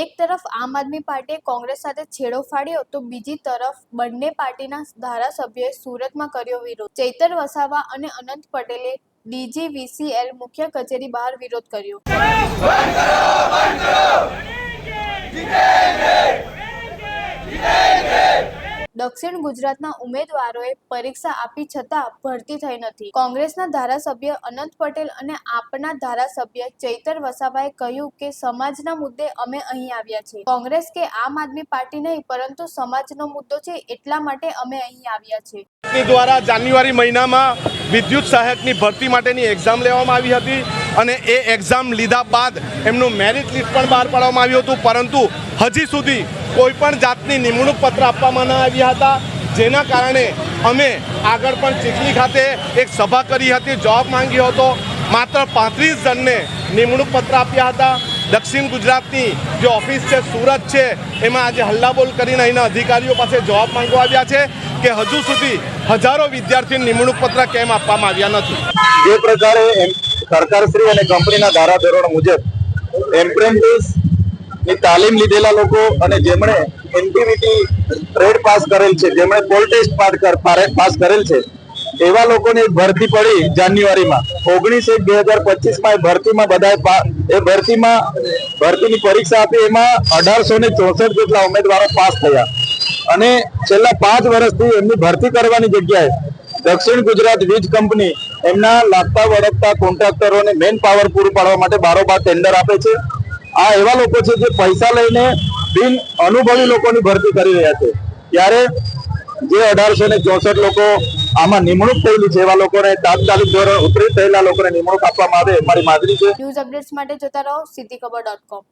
એક તરફ આમ આદમી પાર્ટીએ કોંગ્રેસ સાથે છેડો ફાડ્યો, તો બીજી તરફ બંને પાર્ટીના ધારાસભ્યોએ સુરતમાં કર્યો વિરોધ. ચૈતર વસાવા અને અનંત પટેલે ડીજીવીસીએલ મુખ્ય કચેરી બહાર વિરોધ કર્યો. દક્ષિણ ગુજરાતના ઉમેદવારોએ પરીક્ષા આપી છતાં ભરતી થઈ નથી. કોંગ્રેસના ધારાસભ્ય અનંત પટેલ અને આપના ધારાસભ્ય ચૈતર વસાવાએ કહ્યું કે, સમાજના મુદ્દે અમે અહીં આવ્યા છીએ. કોંગ્રેસ કે આમ આદમી પાર્ટી નહીં, પરંતુ સમાજનો મુદ્દો છે એટલા માટે અમે અહીં આવ્યા છે ની દ્વારા જાન્યુઆરી મહિનામાં વિદ્યુત સહાયકની ભરતી માટેની એક્ઝામ લેવામાં આવી હતી અને એ એક્ઝામ લીધા બાદ એમનું મેરિટ લિસ્ટ પણ બહાર પાડવામાં આવ્યું હતું. પરંતુ હજી સુધી કોઈ પણ જાતની નિમણૂક પત્ર આપવામાં ન આવ્યા હતા. જેના કારણે અમે આગળ પણ ચીખલી ખાતે એક સભા કરી હતી જોબ માંગ્યો હતો. માત્ર પાંત્રીસ જણને નિમણૂક પત્ર આપ્યા હતા. દક્ષિણ ગુજરાતની જે ઓફિસ છે, સુરત છે, એમાં આજે હલ્લાબોલ કરીને અહીંના અધિકારીઓ પાસે જવાબ માંગવા આવ્યા છે કે હજુ સુધી હજારો વિદ્યાર્થીઓને નિમણૂક પત્ર કેમ આપવામાં આવ્યા નથી. જે પ્રકારે સરકારશ્રી અને કંપનીના ધારાધોરણ મુજબ એમ્પ્રેન્ટિસની તાલીમ લીધેલા લોકો અને જેમણે એનટીવીટી ટ્રેડ પાસ કરેલ છે, જેમણે પોલ ટેસ્ટ પાસ કર- પાસ કરેલ છે, એવા લોકોની ભરતી પડી જાન્યુઆરીમાં. ઓગણીસ એક બે હજાર પચીસમાં એ ભરતીમાં બધા એ ભરતીમાં, ભરતીની પરીક્ષા આપી, એમાં અઢારસો ને ચોસઠ જેટલા ઉમેદવારો પાસ થયા. અને છેલ્લા પાંચ વર્ષથી એમની ભરતી કરવાની જગ્યાએ દક્ષિણ ગુજરાત વીજ કંપની એમના લાગતા વળગતા કોન્ટ્રાક્ટરોને મેન પાવર પૂરું પાડવા માટે બારોબાર ટેન્ડર આપે છે. આ એવા લોકો છે જે પૈસા લઈને બિન અનુભવી લોકોની ભરતી કરી રહ્યા છે. ત્યારે જે અઢારસો ને ચોસઠ લોકો આમાં નિમણૂક થયેલી છે, એવા લોકોને તાત્કાલિક ધોરણ ઉતરી થયેલા લોકોને નિમણૂક આપવામાં આવે મારી માગણી છે. ન્યૂઝ અપડેટ્સ માટે જોતા રહો સીધી ખબર ડોટ કોમ